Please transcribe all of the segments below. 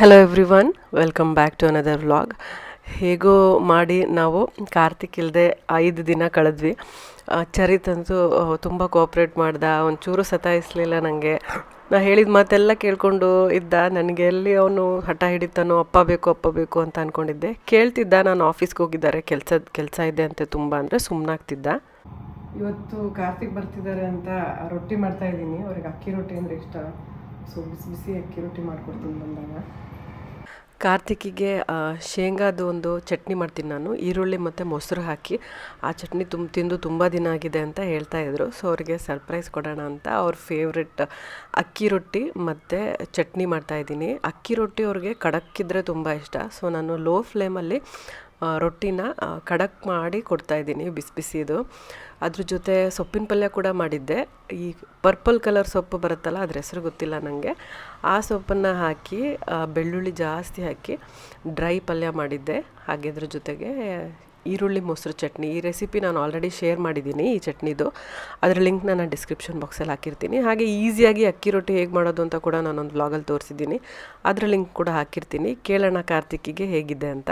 Hello everyone welcome back to another vlog ಹೇಗೋ ಮಾಡಿ ನಾವು ಕಾರ್ತಿಕ್ ಇಲ್ಲದೆ ಐದು ದಿನ ಕಳೆದ್ವಿ. ಆ, ಚರಿತ್ ಅಂತೂ ತುಂಬ ಕೋಪ್ರೇಟ್ ಮಾಡ್ದ ಒಂಚೂರು ಸತಾಯಿಸ್ಲಿಲ್ಲ ನನಗೆ ನಾ ಹೇಳಿದ ಮಾತೆಲ್ಲ ಕೇಳಿಕೊಂಡು ಇದ್ದ ನನಗೆ ಎಲ್ಲಿ ಅವನು ಹಠ ಹಿಡಿತಾನೋ ಅಪ್ಪ ಬೇಕು ಅಪ್ಪ ಬೇಕು ಅಂತ ಅಂದ್ಕೊಂಡಿದ್ದೆ ಕೇಳ್ತಿದ್ದ ನಾನು ಆಫೀಸ್ಗೆ ಹೋಗಿದ್ದಾರೆ. ಕೆಲಸದ ಕೆಲಸ ಇದೆ ಅಂತ ತುಂಬ ಅಂದರೆ ಸುಮ್ಮನಾಗ್ತಿದ್ದ ಇವತ್ತು ಕಾರ್ತಿಕ್ ಬರ್ತಿದ್ದಾರೆ ಅಂತ ರೊಟ್ಟಿ ಮಾಡ್ತಾ ಇದ್ದೀನಿ. ಅವ್ರಿಗೆ ಅಕ್ಕಿ ರೊಟ್ಟಿ ಅಂದರೆ ಇಷ್ಟ. ಸೊ ಬಿಸಿ ಬಿಸಿ ಅಕ್ಕಿ ರೊಟ್ಟಿ ಮಾಡ್ಕೊಡ್ತೀನಿ ಬಂದಾಗ. ಕಾರ್ತಿಕಿಗೆ ಶೇಂಗಾದು ಒಂದು ಚಟ್ನಿ ಮಾಡ್ತೀನಿ ನಾನು. ಈರುಳ್ಳಿ ಮತ್ತು ಮೊಸರು ಹಾಕಿ. ಆ ಚಟ್ನಿ ತುಂಬ ತಿಂದು ತುಂಬ ದಿನ ಆಗಿದೆ ಅಂತ ಹೇಳ್ತಾ ಇದ್ರು. ಸೊ, ಅವ್ರಿಗೆ ಸರ್ಪ್ರೈಸ್ ಕೊಡೋಣ ಅಂತ ಅವ್ರ ಫೇವ್ರೆಟ್ ಅಕ್ಕಿ ರೊಟ್ಟಿ ಮತ್ತು ಚಟ್ನಿ ಮಾಡ್ತಾ ಇದ್ದೀನಿ. ಅಕ್ಕಿ ರೊಟ್ಟಿ ಅವ್ರಿಗೆ ಕಡಕ್ಕಿದ್ರೆ ತುಂಬ ಇಷ್ಟ. ಸೊ, ನಾನು ಲೋ ಫ್ಲೇಮಲ್ಲಿ ರೊಟ್ಟಿನ ಖಡಕ್ ಮಾಡಿ ಕೊಡ್ತಾ ಇದ್ದೀನಿ ಬಿಸಿ ಬಿಸಿದು. ಅದ್ರ ಜೊತೆ ಸೊಪ್ಪಿನ ಪಲ್ಯ ಕೂಡ ಮಾಡಿದ್ದೆ. ಈ ಪರ್ಪಲ್ ಕಲರ್ ಸೊಪ್ಪು ಬರುತ್ತಲ್ಲ, ಅದ್ರ ಹೆಸರು ಗೊತ್ತಿಲ್ಲ ನನಗೆ ಆ ಸೊಪ್ಪನ್ನು ಹಾಕಿ ಬೆಳ್ಳುಳ್ಳಿ ಜಾಸ್ತಿ ಹಾಕಿ ಡ್ರೈ ಪಲ್ಯ ಮಾಡಿದ್ದೆ. ಹಾಗೆ ಅದ್ರ ಜೊತೆಗೆ ಈರುಳ್ಳಿ ಮೊಸರು ಚಟ್ನಿ. ಈ ರೆಸಿಪಿ ನಾನು ಆಲ್ರೆಡಿ ಶೇರ್ ಮಾಡಿದ್ದೀನಿ ಈ ಚಟ್ನಿದು. ಅದರ ಲಿಂಕ್ ನಾನು ಡಿಸ್ಕ್ರಿಪ್ಷನ್ ಬಾಕ್ಸಲ್ಲಿ ಹಾಕಿರ್ತೀನಿ. ಹಾಗೆ ಈಸಿಯಾಗಿ ಅಕ್ಕಿ ರೊಟ್ಟಿ ಹೇಗೆ ಮಾಡೋದು ಅಂತ ಕೂಡ ನಾನೊಂದು ವ್ಲಾಗಲ್ಲಿ ತೋರಿಸಿದ್ದೀನಿ. ಅದರ ಲಿಂಕ್ ಕೂಡ ಹಾಕಿರ್ತೀನಿ. ಕೇಳೋಣ ಕಾರ್ತಿಕಿಗೆ ಹೇಗಿದೆ ಅಂತ.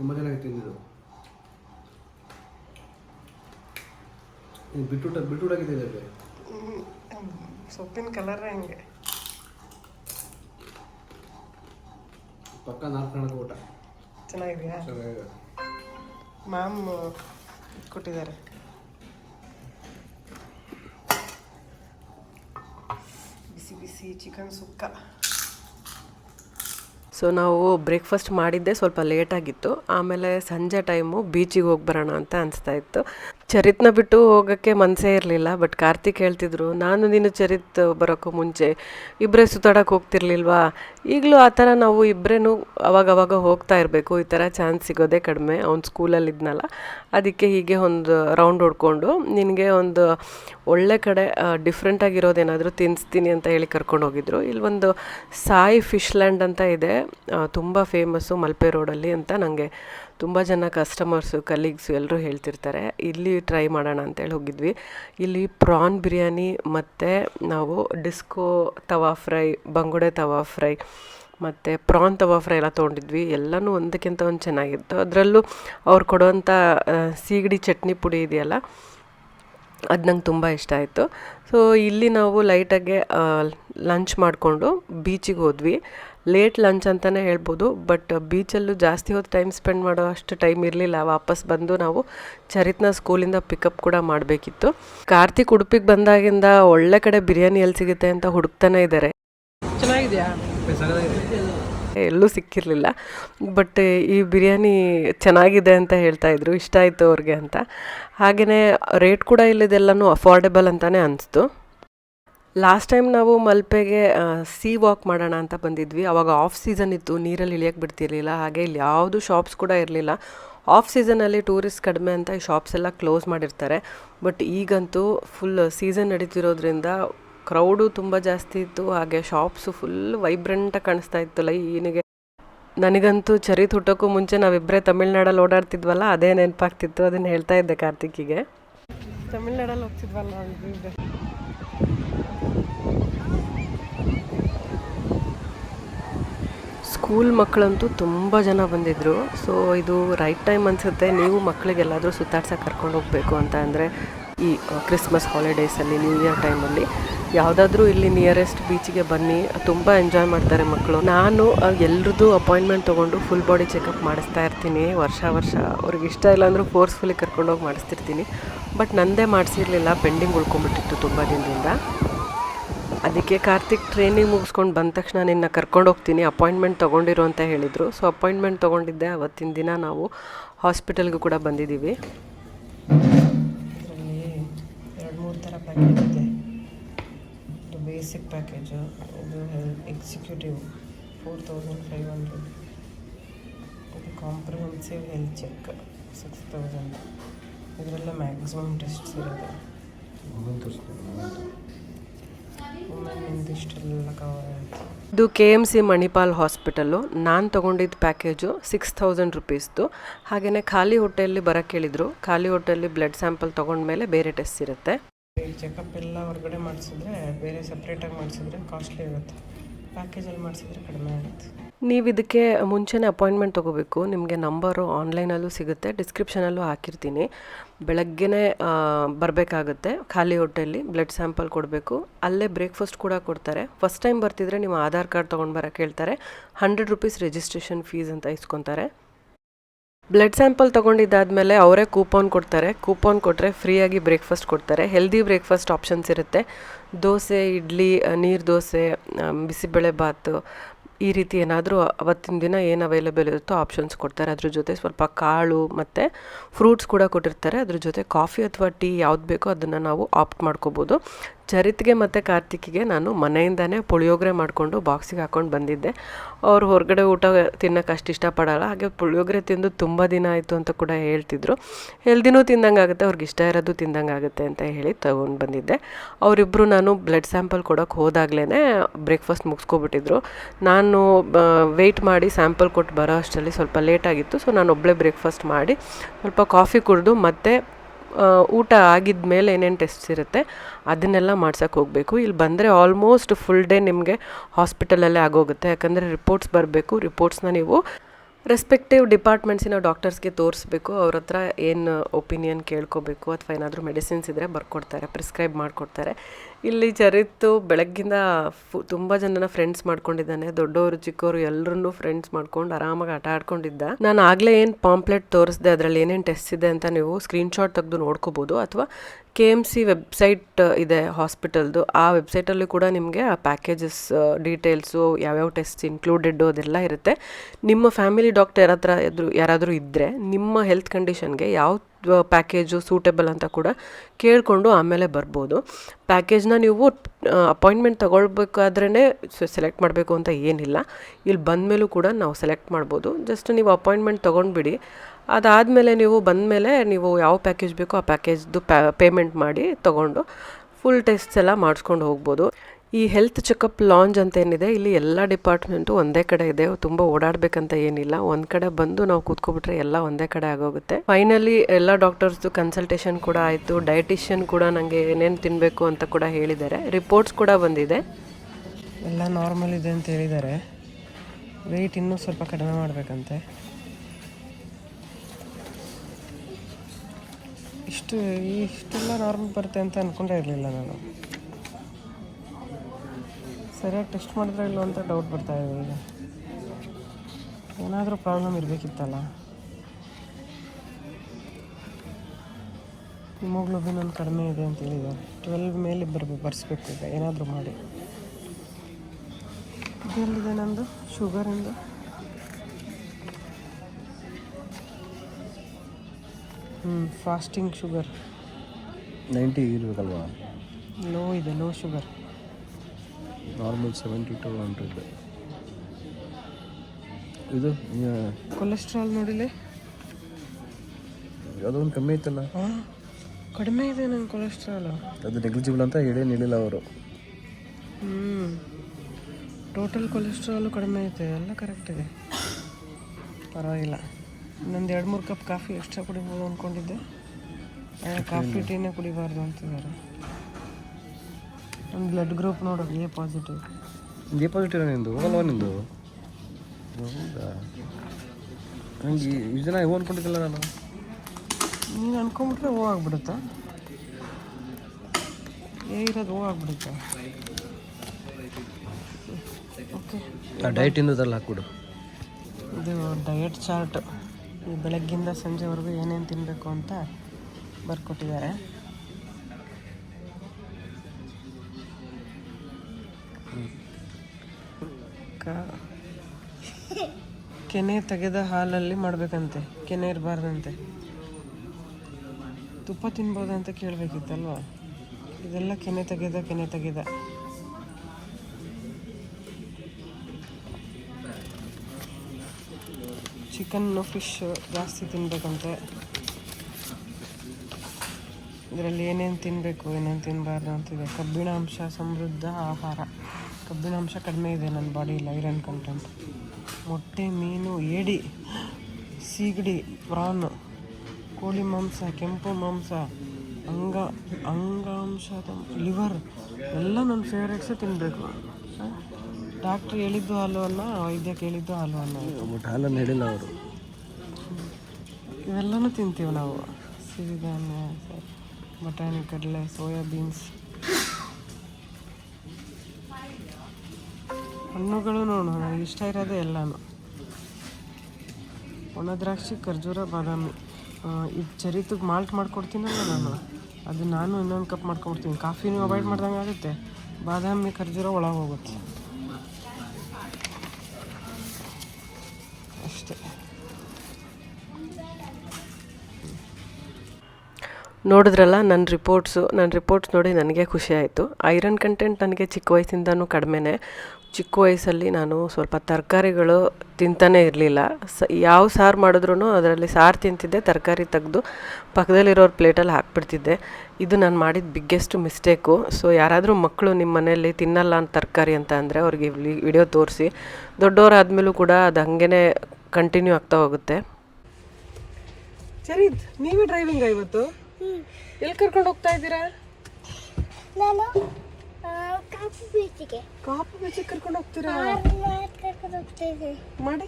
ತುಂಬ ಚೆನ್ನಾಗಿ ತಿಂದಿದ್ದು. ಇದು ಬಿಟ್ಟುಟ ಆಗಿದೆ ಸೊಪ್ಪಿನ ಕಲರ್ ಹಂಗೆ. ಪಕ್ಕ ನಾಲ್ಕು ಕಣಕ ಊಟ. ಚೆನ್ನಾಗಿದೆಯಾ? ಚೆನ್ನಾಗಿದೆ. ಮ್ಯಾಮ್ ಕೊಟ್ಟಿದ್ದಾರೆ. ಬಿಸಿ ಬಿಸಿ ಚಿಕನ್ ಸುಕ್ಕ. ಸೊ ನಾವು ಬ್ರೇಕ್ಫಾಸ್ಟ್ ಮಾಡಿದ್ದೆ ಸ್ವಲ್ಪ ಲೇಟಾಗಿತ್ತು ಆಮೇಲೆ ಸಂಜೆ ಟೈಮು ಬೀಚಿಗೆ ಹೋಗಿ ಬರೋಣ ಅಂತ ಅನಿಸ್ತಾ ಇತ್ತು. ಚರಿತ್ನ ಬಿಟ್ಟು ಹೋಗೋಕ್ಕೆ ಮನಸ್ಸೇ ಇರಲಿಲ್ಲ ಬಟ್ ಕಾರ್ತಿಕ್ ಹೇಳ್ತಿದ್ರು, ನಾನು ನೀನು ಚರಿತ್ ಬರೋಕ್ಕೂ ಮುಂಚೆ ಇಬ್ಬರೇ ಸುತ್ತಾಡೋಕೆ ಹೋಗ್ತಿರ್ಲಿಲ್ವಾ? ಈಗಲೂ ಆ ಥರ ನಾವು ಇಬ್ಬರೇನು ಅವಾಗವಾಗ ಹೋಗ್ತಾ ಇರಬೇಕು, ಈ ಥರ ಚಾನ್ಸ್ ಸಿಗೋದೇ ಕಡಿಮೆ, ಅವ್ನು ಸ್ಕೂಲಲ್ಲಿ ಇದ್ನಲ್ಲ ಅದಕ್ಕೆ ಹೀಗೆ ಒಂದು ರೌಂಡ್ ಹೊಡ್ಕೊಂಡು ನಿನಗೆ ಒಂದು ಒಳ್ಳೆ ಕಡೆ ಡಿಫ್ರೆಂಟಾಗಿರೋದೇನಾದರೂ ತಿನ್ನಿಸ್ತೀನಿ ಅಂತ ಹೇಳಿ ಕರ್ಕೊಂಡು ಹೋಗಿದ್ರು. ಇಲ್ಲಿ ಒಂದು ಸಾಯಿ ಫಿಶ್ ಲ್ಯಾಂಡ್ ಅಂತ ಇದೆ ತುಂಬ ಫೇಮಸ್ಸು ಮಲ್ಪೆ ರೋಡಲ್ಲಿ ಅಂತ ನನಗೆ ತುಂಬ ಜನ ಕಸ್ಟಮರ್ಸು ಕಲೀಗ್ಸು ಎಲ್ಲರೂ ಹೇಳ್ತಿರ್ತಾರೆ, ಇಲ್ಲಿ ಟ್ರೈ ಮಾಡೋಣ ಅಂತೇಳಿ ಹೋಗಿದ್ವಿ. ಇಲ್ಲಿ ಪ್ರಾನ್ ಬಿರಿಯಾನಿ ಮತ್ತು ನಾವು ಡಿಸ್ಕೋ ತವಾ ಫ್ರೈ ಬಂಗುಡೆ ತವಾ ಫ್ರೈ ಮತ್ತು ಪ್ರಾನ್ ತವಾ ಫ್ರೈ ಎಲ್ಲ ತೊಗೊಂಡಿದ್ವಿ. ಎಲ್ಲನೂ ಒಂದಕ್ಕಿಂತ ಒಂದು ಚೆನ್ನಾಗಿತ್ತು. ಅದರಲ್ಲೂ ಅವ್ರು ಕೊಡುವಂಥ ಸೀಗಡಿ ಚಟ್ನಿ ಪುಡಿ ಇದೆಯಲ್ಲ, ಅದು ನಂಗೆ ತುಂಬ ಇಷ್ಟ ಆಯಿತು. ಸೊ ಇಲ್ಲಿ ನಾವು ಲೈಟಾಗೆ ಲಂಚ್ ಮಾಡಿಕೊಂಡು ಬೀಚಿಗೆ ಹೋದ್ವಿ. ಲೇಟ್ ಲಂಚ್ ಅಂತಲೇ ಹೇಳ್ಬೋದು ಬಟ್ ಬೀಚಲ್ಲೂ ಜಾಸ್ತಿ ಹೊತ್ತು ಟೈಮ್ ಸ್ಪೆಂಡ್ ಮಾಡೋ ಅಷ್ಟು ಟೈಮ್ ಇರಲಿಲ್ಲ. ವಾಪಸ್ ಬಂದು ನಾವು ಚರಿತ್ನ ಸ್ಕೂಲಿಂದ ಪಿಕಪ್ ಕೂಡ ಮಾಡಬೇಕಿತ್ತು. ಕಾರ್ತಿಕ್ ಉಡುಪಿಗೆ ಬಂದಾಗಿಂದ ಒಳ್ಳೆ ಕಡೆ ಬಿರಿಯಾನಿ ಎಲ್ಲಿ ಸಿಗುತ್ತೆ ಅಂತ ಹುಡುಕ್ತಾನೆ ಇದ್ದಾರೆ ಚೆನ್ನಾಗಿದೆಯಾ? ಎಲ್ಲೂ ಸಿಕ್ಕಿರಲಿಲ್ಲ. ಬಟ್ ಈ ಬಿರಿಯಾನಿ ಚೆನ್ನಾಗಿದೆ ಅಂತ ಹೇಳ್ತಾ ಇದ್ರು. ಇಷ್ಟ ಆಯಿತು ಅವ್ರಿಗೆ ಅಂತ. ಹಾಗೆಯೇ ರೇಟ್ ಕೂಡ ಇಲ್ಲಿದೆಲ್ಲನೂ ಅಫೋರ್ಡೆಬಲ್ ಅಂತಲೇ ಅನಿಸ್ತು. ಲಾಸ್ಟ್ ಟೈಮ್ ನಾವು ಮಲ್ಪೆಗೆ ಸೀ ವಾಕ್ ಮಾಡೋಣ ಅಂತ ಬಂದಿದ್ವಿ. ಅವಾಗ ಆಫ್ ಸೀಸನ್ ಇತ್ತು. ನೀರಲ್ಲಿ ಇಳಿಯಕ್ಕೆ ಬಿಡ್ತಿರ್ಲಿಲ್ಲ. ಹಾಗೆ ಇಲ್ಲಿ ಯಾವುದು ಶಾಪ್ಸ್ ಕೂಡ ಇರಲಿಲ್ಲ. ಆಫ್ ಸೀಸನಲ್ಲಿ ಟೂರಿಸ್ಟ್ ಕಡಿಮೆ ಅಂತ ಈ ಶಾಪ್ಸ್ ಎಲ್ಲ ಕ್ಲೋಸ್ ಮಾಡಿರ್ತಾರೆ. ಬಟ್ ಈಗಂತೂ ಫುಲ್ ಸೀಸನ್ ನಡೀತಿರೋದ್ರಿಂದ ಕ್ರೌಡು ತುಂಬ ಜಾಸ್ತಿ ಇತ್ತು. ಹಾಗೆ ಶಾಪ್ಸು ಫುಲ್ ವೈಬ್ರೆಂಟಾಗಿ ಕಾಣಿಸ್ತಾ ಇತ್ತು. ಲೈನಿಗೆ ನನಗಂತೂ ಚರಿತ್ ಹುಟ್ಟೋಕ್ಕೂ ಮುಂಚೆ ನಾವಿಬ್ಬರೇ ತಮಿಳ್ನಾಡಲ್ಲಿ ಓಡಾಡ್ತಿದ್ವಲ್ಲ, ಅದೇ ನೆನಪಾಗ್ತಿತ್ತು. ಅದನ್ನು ಹೇಳ್ತಾ ಇದ್ದೆ ಕಾರ್ತಿಕಿಗೆ. ತಮಿಳ್ನಾಡಲ್ಲಿ ಹೋಗ್ತಿದ್ವಲ್ಲ ಸ್ಕೂಲ್ ಮಕ್ಕಳಂತೂ ತುಂಬ ಜನ ಬಂದಿದ್ದರು ಸೊ ಇದು ರೈಟ್ ಟೈಮ್ ಅನಿಸುತ್ತೆ. ನೀವು ಮಕ್ಕಳಿಗೆಲ್ಲಾದರೂ ಸುತ್ತಾಡ್ಸಕ್ಕೆ ಕರ್ಕೊಂಡು ಹೋಗಬೇಕು ಅಂತ ಅಂದರೆ, ಈ ಕ್ರಿಸ್ಮಸ್ ಹಾಲಿಡೇಸಲ್ಲಿ ನ್ಯೂ ಇಯರ್ ಟೈಮಲ್ಲಿ ಯಾವುದಾದ್ರೂ ಇಲ್ಲಿ ನಿಯರೆಸ್ಟ್ ಬೀಚಿಗೆ ಬನ್ನಿ. ತುಂಬ ಎಂಜಾಯ್ ಮಾಡ್ತಾರೆ ಮಕ್ಕಳು. ನಾನು ಎಲ್ರದ್ದು ಅಪಾಯಿಂಟ್ಮೆಂಟ್ ತೊಗೊಂಡು ಫುಲ್ ಬಾಡಿ ಚೆಕಪ್ ಮಾಡಿಸ್ತಾ ಇರ್ತೀನಿ. ವರ್ಷ ವರ್ಷ. ಅವ್ರಿಗೆ ಇಷ್ಟ ಇಲ್ಲ ಅಂದರೂ ಫೋರ್ಸ್ಫುಲಿ ಕರ್ಕೊಂಡೋಗಿ ಮಾಡಿಸ್ತಿರ್ತೀನಿ. ಬಟ್ ನಂದೇ ಮಾಡಿಸಿರ್ಲಿಲ್ಲ. ಪೆಂಡಿಂಗ್ ಉಳ್ಕೊಂಬಿಟ್ಟಿತ್ತು ತುಂಬ ದಿನದಿಂದ. ಅದಕ್ಕೆ ಕಾರ್ತಿಕ್ ಟ್ರೈನಿಂಗ್ ಮುಗಿಸ್ಕೊಂಡು ಬಂದ ತಕ್ಷಣ ನಿನ್ನ ಕರ್ಕೊಂಡು ಹೋಗ್ತೀನಿ ಅಪಾಯಿಂಟ್ಮೆಂಟ್ ತೊಗೊಂಡಿರು ಅಂತ ಹೇಳಿದರು. ಸೊ ಅಪಾಯಿಂಟ್ಮೆಂಟ್ ತೊಗೊಂಡಿದ್ದೆ. ಅವತ್ತಿನ ದಿನ ನಾವು ಹಾಸ್ಪಿಟಲ್ಗೂ ಕೂಡ ಬಂದಿದ್ದೀವಿ. ಇದರಲ್ಲಿ ಎರಡು ಮೂರು ಥರ ಪ್ಯಾಕೇಜ್ ಇದೆ. ಇದು ಬೇಸಿಕ್ ಪ್ಯಾಕೇಜು ಇದು health executive four thousand five hundred ಇದು comprehensive health check six thousand ಇದರೆಲ್ಲ maximum tests ಇರೋದು ಇದು K M C Manipal hospital. ನಾನು ತೊಗೊಂಡಿದ್ದ ಪ್ಯಾಕೇಜು ಸಿಕ್ಸ್ ತೌಸಂಡ್ ರುಪೀಸ್ದು. ಹಾಗೆಯೇ ಖಾಲಿ ಹೊಟ್ಟೆಯಲ್ಲಿ ಬರೋಕ್ಕೆ ಹೇಳಿದರು ಖಾಲಿ ಹೊಟ್ಟೆಯಲ್ಲಿ ಬ್ಲಡ್ ಸ್ಯಾಂಪಲ್ ತೊಗೊಂಡ್ಮೇಲೆ ಬೇರೆ ಟೆಸ್ಟ್ ಇರುತ್ತೆ. ಚೆಕಪ್ ಎಲ್ಲ ಹೊರಗಡೆ ಮಾಡಿಸಿದ್ರೆ, ಬೇರೆ ಸಪ್ರೇಟಾಗಿ ಮಾಡಿಸಿದ್ರೆ ಕಾಸ್ಟ್ಲಿ ಆಗುತ್ತೆ. ಪ್ಯಾಕೇಜಲ್ಲಿ ಮಾಡಿಸಿದ್ರೆ ಕಡಿಮೆ ಆಗುತ್ತೆ. ನೀವು ಇದಕ್ಕೆ ಮುಂಚೆನೇ ಅಪಾಯಿಂಟ್ಮೆಂಟ್ ತೊಗೋಬೇಕು. ನಿಮಗೆ ನಂಬರು ಆನ್ಲೈನಲ್ಲೂ ಸಿಗುತ್ತೆ, ಡಿಸ್ಕ್ರಿಪ್ಷನಲ್ಲೂ ಹಾಕಿರ್ತೀನಿ. ಬೆಳಗ್ಗೆನೇ ಬರಬೇಕಾಗುತ್ತೆ. ಖಾಲಿ ಹೊಟ್ಟೆಯಲ್ಲಿ ಬ್ಲಡ್ ಸ್ಯಾಂಪಲ್ ಕೊಡಬೇಕು. ಅಲ್ಲೇ ಬ್ರೇಕ್ಫಾಸ್ಟ್ ಕೂಡ ಕೊಡ್ತಾರೆ. ಫಸ್ಟ್ ಟೈಮ್ ಬರ್ತಿದ್ರೆ ನಿಮ್ಮ ಆಧಾರ್ ಕಾರ್ಡ್ ತೊಗೊಂಡು ಬರೋಕ್ಕೆ ಹೇಳ್ತಾರೆ. ಹಂಡ್ರೆಡ್ ರುಪೀಸ್ ರಿಜಿಸ್ಟ್ರೇಷನ್ ಫೀಸ್ ಅಂತ ಇಸ್ಕೊತಾರೆ. ಬ್ಲಡ್ ಸ್ಯಾಂಪಲ್ ತೊಗೊಂಡಿದ್ದಾದಮೇಲೆ ಅವರೇ ಕೂಪನ್ ಕೊಡ್ತಾರೆ. ಕೂಪನ್ ಕೊಟ್ಟರೆ ಫ್ರೀಯಾಗಿ ಬ್ರೇಕ್ಫಾಸ್ಟ್ ಕೊಡ್ತಾರೆ. ಹೆಲ್ದಿ ಬ್ರೇಕ್ಫಾಸ್ಟ್ ಆಪ್ಷನ್ಸ್ ಇರುತ್ತೆ. ದೋಸೆ, ಇಡ್ಲಿ ನೀರು ದೋಸೆ ಬಿಸಿಬೇಳೆ ಬಾತು ಈ ರೀತಿ ಏನಾದರೂ ಅವತ್ತಿನ ದಿನ ಏನು ಅವೈಲೇಬಲ್ ಇರುತ್ತೋ ಆಪ್ಷನ್ಸ್ ಕೊಡ್ತಾರೆ. ಅದ್ರ ಜೊತೆ ಸ್ವಲ್ಪ ಕಾಳು ಮತ್ತು ಫ್ರೂಟ್ಸ್ ಕೂಡ ಕೊಟ್ಟಿರ್ತಾರೆ. ಅದ್ರ ಜೊತೆ ಕಾಫಿ ಅಥವಾ ಟೀ ಯಾವ್ದು ಬೇಕೋ ಅದನ್ನು ನಾವು ಆಪ್ಟ್ ಮಾಡ್ಕೋಬೋದು. ಚರಿತ್ಗೆ ಮತ್ತು ಕಾರ್ತಿಕಿಗೆ ನಾನು ಮನೆಯಿಂದನೇ ಪುಳಿಯೋಗರೆ ಮಾಡಿಕೊಂಡು ಬಾಕ್ಸಿಗೆ ಹಾಕ್ಕೊಂಡು ಬಂದಿದ್ದೆ. ಅವ್ರು ಹೊರಗಡೆ ಊಟ ತಿನ್ನೋಕೆ ಅಷ್ಟು ಇಷ್ಟಪಡಲ್ಲ, ಹಾಗೆ ಪುಳಿಯೋಗರೆ ತಿಂದು ತುಂಬ ದಿನ ಆಯಿತು ಅಂತ ಕೂಡ ಹೇಳ್ತಿದ್ರು. ಹೆಲ್ದಿನೂ ತಿಂದಂಗೆ ಆಗುತ್ತೆ, ಅವ್ರಿಗೆ ಇಷ್ಟ ಇರೋದು ತಿಂದಂಗೆ ಆಗುತ್ತೆ ಅಂತ ಹೇಳಿ ತೊಗೊಂಡು ಬಂದಿದ್ದೆ. ಅವರಿಬ್ಬರು ನಾನು ಬ್ಲಡ್ ಸ್ಯಾಂಪಲ್ ಕೊಡೋಕೆ ಹೋದಾಗಲೇ ಬ್ರೇಕ್ಫಾಸ್ಟ್ ಮುಗಿಸ್ಕೊಬಿಟ್ಟಿದ್ರು. ನಾನು ವೆಯ್ಟ್ ಮಾಡಿ ಸ್ಯಾಂಪಲ್ ಕೊಟ್ಟು ಬರೋ ಅಷ್ಟರಲ್ಲಿ ಸ್ವಲ್ಪ ಲೇಟಾಗಿತ್ತು ಸೊ ನಾನು ಒಬ್ಬಳೇ ಬ್ರೇಕ್ಫಾಸ್ಟ್ ಮಾಡಿ ಸ್ವಲ್ಪ ಕಾಫಿ ಕುಡಿದು ಮತ್ತೆ ಊಟ ಆಗಿದ ಮೇಲೆ ಏನೇನು ಟೆಸ್ಟ್ಸ್ ಇರುತ್ತೆ, ಅದನ್ನೆಲ್ಲ ಮಾಡ್ಸೋಕೆ ಹೋಗಬೇಕು. ಇಲ್ಲಿ ಬಂದರೆ ಆಲ್ಮೋಸ್ಟ್ ಫುಲ್ ಡೇ ನಿಮಗೆ ಹಾಸ್ಪಿಟಲಲ್ಲೇ ಆಗೋಗುತ್ತೆ. ಯಾಕಂದರೆ ರಿಪೋರ್ಟ್ಸ್ ಬರಬೇಕು ರಿಪೋರ್ಟ್ಸ್ನ ನೀವು ರೆಸ್ಪೆಕ್ಟಿವ್ ಡಿಪಾರ್ಟ್ಮೆಂಟ್ಸಿನ ಡಾಕ್ಟರ್ಸ್ಗೆ ತೋರಿಸ್ಬೇಕು. ಅವ್ರ ಹತ್ರ ಏನು ಒಪಿನಿಯನ್ ಕೇಳ್ಕೋಬೇಕು, ಅಥವಾ ಏನಾದರೂ ಮೆಡಿಸಿನ್ಸ್ ಇದ್ದರೆ ಬರ್ಕೊಡ್ತಾರೆ ಪ್ರಿಸ್ಕ್ರೈಬ್ ಮಾಡಿಕೊಡ್ತಾರೆ. ಇಲ್ಲಿ ಚರಿತ್ತು ಬೆಳಗ್ಗಿಂದ ಫು ತುಂಬ ಜನನ ಫ್ರೆಂಡ್ಸ್ ಮಾಡ್ಕೊಂಡಿದ್ದಾನೆ. ದೊಡ್ಡವರು ಚಿಕ್ಕವರು ಎಲ್ಲರನ್ನೂ ಫ್ರೆಂಡ್ಸ್ ಮಾಡ್ಕೊಂಡು ಆರಾಮಾಗಿ ಆಟ ಆಡ್ಕೊಂಡಿದ್ದ. ನಾನು ಆಗಲೇ ಏನು ಪಾಂಪ್ಲೆಟ್ ತೋರಿಸ್ದೆ, ಅದರಲ್ಲಿ ಏನೇನು ಟೆಸ್ಟ್ ಇದೆ ಅಂತ ನೀವು ಸ್ಕ್ರೀನ್ಶಾಟ್ ತೆಗೆದು ನೋಡ್ಕೋಬೋದು. ಅಥವಾ ಕೆ ಎಂ ಸಿ ವೆಬ್ಸೈಟ್ ಇದೆ ಹಾಸ್ಪಿಟಲ್ದು ಆ ವೆಬ್ಸೈಟಲ್ಲಿ ಕೂಡ ನಿಮಗೆ ಆ ಪ್ಯಾಕೇಜಸ್ ಡೀಟೇಲ್ಸು ಯಾವ್ಯಾವ ಟೆಸ್ಟ್ ಇನ್ಕ್ಲೂಡೆಡ್ಡು ಅದೆಲ್ಲ ಇರುತ್ತೆ. ನಿಮ್ಮ ಫ್ಯಾಮಿಲಿ ಡಾಕ್ಟರ್ ಯಾರತ್ರ ಎದುರು, ಯಾರಾದರೂ ಇದ್ದರೆ ನಿಮ್ಮ ಹೆಲ್ತ್ ಕಂಡೀಷನ್ಗೆ ಯಾವ ಪ್ಯಾಕೇಜು ಸೂಟೇಬಲ್ ಅಂತ ಕೂಡ ಕೇಳಿಕೊಂಡು ಆಮೇಲೆ ಬರ್ಬೋದು. ಪ್ಯಾಕೇಜ್ನ ನೀವು ಅಪಾಯಿಂಟ್ಮೆಂಟ್ ತೊಗೊಳ್ಬೇಕಾದ್ರೇ ಸೆಲೆಕ್ಟ್ ಮಾಡಬೇಕು ಅಂತ ಏನಿಲ್ಲ. ಇಲ್ಲಿ ಬಂದಮೇಲೂ ಕೂಡ ನಾವು ಸೆಲೆಕ್ಟ್ ಮಾಡ್ಬೋದು. ಜಸ್ಟ್ ನೀವು ಅಪಾಯಿಂಟ್ಮೆಂಟ್ ತೊಗೊಂಡ್ಬಿಡಿ. ಅದಾದಮೇಲೆ ನೀವು ಬಂದಮೇಲೆ ನೀವು ಯಾವ ಪ್ಯಾಕೇಜ್ ಬೇಕೋ ಆ ಪ್ಯಾಕೇಜ್ದು ಪ್ಯಾ ಪೇಮೆಂಟ್ ಮಾಡಿ ತೊಗೊಂಡು ಫುಲ್ ಟೆಸ್ಟ್ಸ್ ಎಲ್ಲ ಮಾಡಿಸ್ಕೊಂಡು ಹೋಗ್ಬೋದು. ಈ ಹೆಲ್ತ್ ಚೆಕಪ್ ಲಾಂಜ್ ಅಂತ ಏನಿದೆ, ಇಲ್ಲಿ ಎಲ್ಲ ಡಿಪಾರ್ಟ್ಮೆಂಟು ಒಂದೇ ಕಡೆ ಇದೆ. ತುಂಬ ಓಡಾಡಬೇಕಂತ ಏನಿಲ್ಲ. ಒಂದು ಕಡೆ ಬಂದು ನಾವು ಕೂತ್ಕೊಬಿಟ್ರೆ ಎಲ್ಲ ಒಂದೇ ಕಡೆ ಆಗೋಗುತ್ತೆ. ಫೈನಲಿ ಎಲ್ಲ ಡಾಕ್ಟರ್ಸ್ದು ಕನ್ಸಲ್ಟೇಷನ್ ಕೂಡ ಆಯಿತು. ಡಯಟಿಷಿಯನ್ ಕೂಡ ನನಗೆ ಏನೇನು ತಿನ್ನಬೇಕು ಅಂತ ಕೂಡ ಹೇಳಿದ್ದಾರೆ. ರಿಪೋರ್ಟ್ಸ್ ಕೂಡ ಬಂದಿದೆ. ಎಲ್ಲ ನಾರ್ಮಲ್ ಇದೆ ಅಂತ ಹೇಳಿದ್ದಾರೆ. ವೆಯ್ಟ್ ಇನ್ನೂ ಸ್ವಲ್ಪ ಕಡಿಮೆ ಮಾಡಬೇಕಂತೆ. ಇಷ್ಟು ಇಷ್ಟೆಲ್ಲ ನಾರ್ಮಲ್ ಬರುತ್ತೆ ಅಂತ ಅಂದ್ಕೊಂಡೇ ಇರಲಿಲ್ಲ ನಾನು. ಸರಿಯಾಗಿ ಟೆಸ್ಟ್ ಮಾಡಿದ್ರೆ ಇಲ್ಲೋ ಅಂತ ಡೌಟ್ ಬರ್ತಾ ಇದೆ ಈಗ. ಏನಾದರೂ ಪ್ರಾಬ್ಲಮ್ ಇರಬೇಕಿತ್ತಲ್ಲ. ಹಿಮೋಗ್ಲೋಬಿನ್ ಒಂದು ಕಡಿಮೆ ಇದೆ ಅಂತ ಹೇಳಿದ್ದಾರೆ. ಟ್ವೆಲ್ವ್ ಮೇಲೆ ಬರಬೇಕು ಬರ್ಸ್ಬೇಕು ಈಗ. ಏನಾದರೂ ಮಾಡಿ. ಇದೆಲ್ಲಿದೆ ನಂದು? ಶುಗರಿಂದು ಹ್ಞೂ ಫಾಸ್ಟಿಂಗ್ ಶುಗರ್ ನೈಂಟಿ ಇರಬೇಕಲ್ವಾ? ಲೋ ಇದೆ low sugar normal seventy to hundred ಇದು. ಕೊಲೆಸ್ಟ್ರಾಲ್ ನೋಡಿಲೆ? ಯಾವುದೋ ಒಂದು ಕಮ್ಮಿ ಐತಲ್ಲ. ಕಡಿಮೆ ಇದೆ ನನ್ನ ಕೊಲೆಸ್ಟ್ರಾಲ್. ಅದು ನೆಗ್ಲಿಜಿಬಲ್ ಅಂತ ಹೇಳೇನು ಹೇಳಿಲ್ಲ ಅವರು. ಹ್ಞೂ ಟೋಟಲ್ ಕೊಲೆಸ್ಟ್ರಾಲು ಕಡಿಮೆ ಐತೆ ಎಲ್ಲ ಕರೆಕ್ಟ್ ಇದೆ. ಪರವಾಗಿಲ್ಲ. ಇನ್ನೊಂದು ಎರಡು ಮೂರು ಕಪ್ ಕಾಫಿ ಎಕ್ಸ್ಟ್ರಾ ಕುಡಿಬೋದು ಅಂದ್ಕೊಂಡಿದ್ದೆ ಕಾಫಿ ಟೀನೇ ಕುಡಿಬಾರ್ದು ಅಂತಿದ್ದಾರೆ. ನನ್ನ ಬ್ಲಡ್ ಗ್ರೂಪ್ ನೋಡು ಎ ಪಾಸಿಟಿವ್ ಎ ಪಾಸಿಟಿವ್ ನಿಂದು? ಹೋಗಲ್ವ ನಿಂದು? ಹೌದಾ? ನಂಗೆ ಇಷ್ಟು ಜನ ಇವು ಅಂದ್ಕೊಂಡಿದ್ದಿಲ್ಲ ನಾನು. ನೀನು ಅನ್ಕೊಂಬಿಟ್ರೆ ಹೂ ಆಗ್ಬಿಡುತ್ತಾ? ಏ ಇರೋದು ಹೂ ಆಗ್ಬಿಡುತ್ತಾ? ಆ ಡಯಟ್ ಇನ್ನೋದ್ರಲ್ಲಿ ಹಾಕ್ಬಿಡು. ಇದು ಡಯಟ್ ಚಾರ್ಟ್ ಈ ಬೆಳಗ್ಗಿಂದ ಸಂಜೆವರೆಗೂ ಏನೇನು ತಿನ್ನಬೇಕು ಅಂತ ಬರ್ಕೊಟ್ಟಿದ್ದಾರೆ. ಕ- ಕೆನೆ ತೆಗೆದ ಹಾಲಲ್ಲಿ ಮಾಡಬೇಕಂತೆ, ಕೆನೆ ಇರಬಾರ್ದಂತೆ. ತುಪ್ಪ ತಿನ್ಬೋದಂತ ಕೇಳಬೇಕಿತ್ತಲ್ವ? ಇದೆಲ್ಲ ಕೆನೆ ತೆಗೆದ ಕೆನೆ ತೆಗೆದ. ಚಿಕನ್ನು ಫಿಶ್ ಜಾಸ್ತಿ ತಿನ್ನಬೇಕಂತೆ ಇದರಲ್ಲಿ ಏನೇನು ತಿನ್ನಬೇಕು ಏನೇನು ತಿನ್ನಬಾರ್ದು ಅಂತಿದೆ. ಕಬ್ಬಿಣಾಂಶ ಸಮೃದ್ಧ ಆಹಾರ. ಕಬ್ಬಿನಾಂಶ ಕಡಿಮೆ ಇದೆ ನನ್ನ ಬಾಡಿಯಲ್ಲಿ ಐರನ್ ಕಂಟೆಂಟ್ ಮೊಟ್ಟೆ ಮೀನು ಏಡಿ ಸೀಗಡಿ ಪ್ರಾನ್ ಕೋಳಿ ಮಾಂಸ ಕೆಂಪು ಮಾಂಸ ಅಂಗ ಅಂಗಾಂಶದ ಲಿವರ್ ಎಲ್ಲ ನನ್ನ ಫೇವ್ರೇಟ್ಸೇ ತಿನ್ನಬೇಕು ಡಾಕ್ಟ್ರ್ ಹೇಳಿದ್ದು ಹಲ್ವನ್ನ ವೈದ್ಯ ಕೇಳಿದ್ದು ಹಾಲು ಬಟ್ ಹಾಲನ್ನು ಹೇಳಿಲ್ಲ ಅವರು. ಇವೆಲ್ಲನೂ ತಿಂತೀವಿ ನಾವು. ಸಿರಿಧಾನ್ಯ ಬಟಾಣಿ ಕಡಲೆ ಸೋಯಾ ಹಣ್ಣುಗಳು ನೋಡು, ನನಗೆ ಇಷ್ಟ ಇರೋದೇ ಎಲ್ಲನೂ. ಒಣ ದ್ರಾಕ್ಷಿ, ಖರ್ಜೂರ, ಬಾದಾಮಿ. ಇದು ಚರಿತಿಗೆ ಮಾಲ್ಟ್ ಮಾಡ್ಕೊಡ್ತೀನಲ್ಲ ನಾನು, ಅದು ನಾನು ಇನ್ನೊಂದು ಕಪ್ ಮಾಡ್ಕೊಡ್ತೀನಿ ಕಾಫಿನೂ ಅವಾಯ್ಡ್ ಮಾಡ್ದಂಗೆ ಆಗುತ್ತೆ. ಬಾದಾಮಿ, ಖರ್ಜೂರ ಒಳಗೆ ಹೋಗುತ್ತೆ. ಅಷ್ಟೇ. ನೋಡಿದ್ರಲ್ಲ ನನ್ನ ರಿಪೋರ್ಟ್ಸು ನನ್ನ ರಿಪೋರ್ಟ್ಸ್ ನೋಡಿ ನನಗೆ ಖುಷಿ ಆಯಿತು. ಐರನ್ ಕಂಟೆಂಟ್ ನನಗೆ ಚಿಕ್ಕ ವಯಸ್ಸಿಂದನೂ ಕಡಿಮೆನೇ. ಚಿಕ್ಕ ವಯಸ್ಸಲ್ಲಿ ನಾನು ಸ್ವಲ್ಪ ತರಕಾರಿಗಳು ತಿಂತಾನೇ ಇರಲಿಲ್ಲ. ಸ ಯಾವ ಸಾರು ಮಾಡಿದ್ರೂ ಅದರಲ್ಲಿ ಸಾರು ತಿಂತಿದ್ದೆ ತರಕಾರಿ ತೆಗೆದು ಪಕ್ಕದಲ್ಲಿರೋರ ಪ್ಲೇಟಲ್ಲಿ ಹಾಕ್ಬಿಡ್ತಿದ್ದೆ. ಇದು ನಾನು ಮಾಡಿದ ಬಿಗ್ಗೆಸ್ಟ್ ಮಿಸ್ಟೇಕು. ಸೊ ಯಾರಾದರೂ ಮಕ್ಕಳು ನಿಮ್ಮ ಮನೆಯಲ್ಲಿ ತಿನ್ನಲ್ಲ ಅಂತ ತರಕಾರಿ ಅಂತ ಅಂದರೆ ಅವ್ರಿಗೆ ವಿಡಿಯೋ ತೋರಿಸಿ. ದೊಡ್ಡವರಾದ್ಮೇಲೂ ಕೂಡ ಅದು ಹಾಗೇ ಕಂಟಿನ್ಯೂ ಆಗ್ತಾ ಹೋಗುತ್ತೆ. ಸರಿ ನೀವೇ ಡ್ರೈವಿಂಗ್ ಇವತ್ತು? ಎಲ್ಲಿ ಕರ್ಕೊಂಡು ಹೋಗ್ತಾ ಇದ್ದೀರಾ? ನಾನು ಆ, ಕಾಫಿ ಬೀಚಿಗೆ. ಕಾಪು ಬೀಚಿಗೆ ಕರ್ಕೊಂಡು ಹೋಗ್ತೀರಾ? ಕರ್ಕೊಂಡು ಹೋಗ್ತಾ ಮಾಡಿ.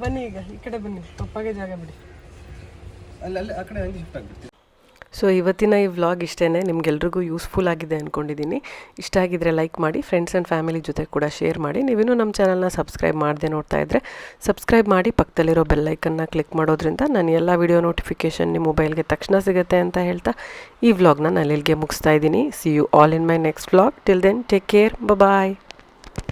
ಬನ್ನಿ ಈಗ ಈ ಕಡೆ ಬನ್ನಿ. ಪಪ್ಪಾಗೆ ಜಾಗ ಬಿಡಿ. ಅಲ್ಲಿ ಅಲ್ಲಿ ಆ ಕಡೆ ಹಂಗೆ ಶಿಫ್ಟ್ ಆಗಿಬಿಡ್ತೀವಿ ಸೊ ಇವತ್ತಿನ ಈ ವ್ಲಾಗ್ ಇಷ್ಟೇ ನಿಮ್ಗೆಲ್ರಿಗೂ ಯೂಸ್ಫುಲ್ ಆಗಿದೆ ಅಂದ್ಕೊಂಡಿದ್ದೀನಿ ಇಷ್ಟ ಆಗಿದ್ರೆ ಲೈಕ್ ಮಾಡಿ ಫ್ರೆಂಡ್ಸ್ ಆ್ಯಂಡ್ ಫ್ಯಾಮಿಲಿ ಜೊತೆ ಕೂಡ ಶೇರ್ ಮಾಡಿ. ನೀವಿನ್ನೂ ನಮ್ಮ ಚಾನಲ್ನ ಸಬ್ಸ್ಕ್ರೈಬ್ ಮಾಡದೆ ನೋಡ್ತಾ ಇದ್ದರೆ ಸಬ್ಸ್ಕ್ರೈಬ್ ಮಾಡಿ ಪಕ್ಕದಲ್ಲಿರೋ ಬೆಲ್ಲೈಕನ್ನ ಕ್ಲಿಕ್ ಮಾಡೋದ್ರಿಂದ ನಾನು ಎಲ್ಲ ವಿಡಿಯೋ ನೋಟಿಫಿಕೇಷನ್ ನಿಮ್ಮ ಮೊಬೈಲ್ಗೆ ತಕ್ಷಣ ಸಿಗುತ್ತೆ ಅಂತ ಹೇಳ್ತಾ ಈ ವ್ಲಾಗ್ನ ನಾನು ಇಲ್ಲಿಗೆ ಮುಗಿಸ್ತಾ ಇದ್ದೀನಿ. See you all in my next vlog till then take care bye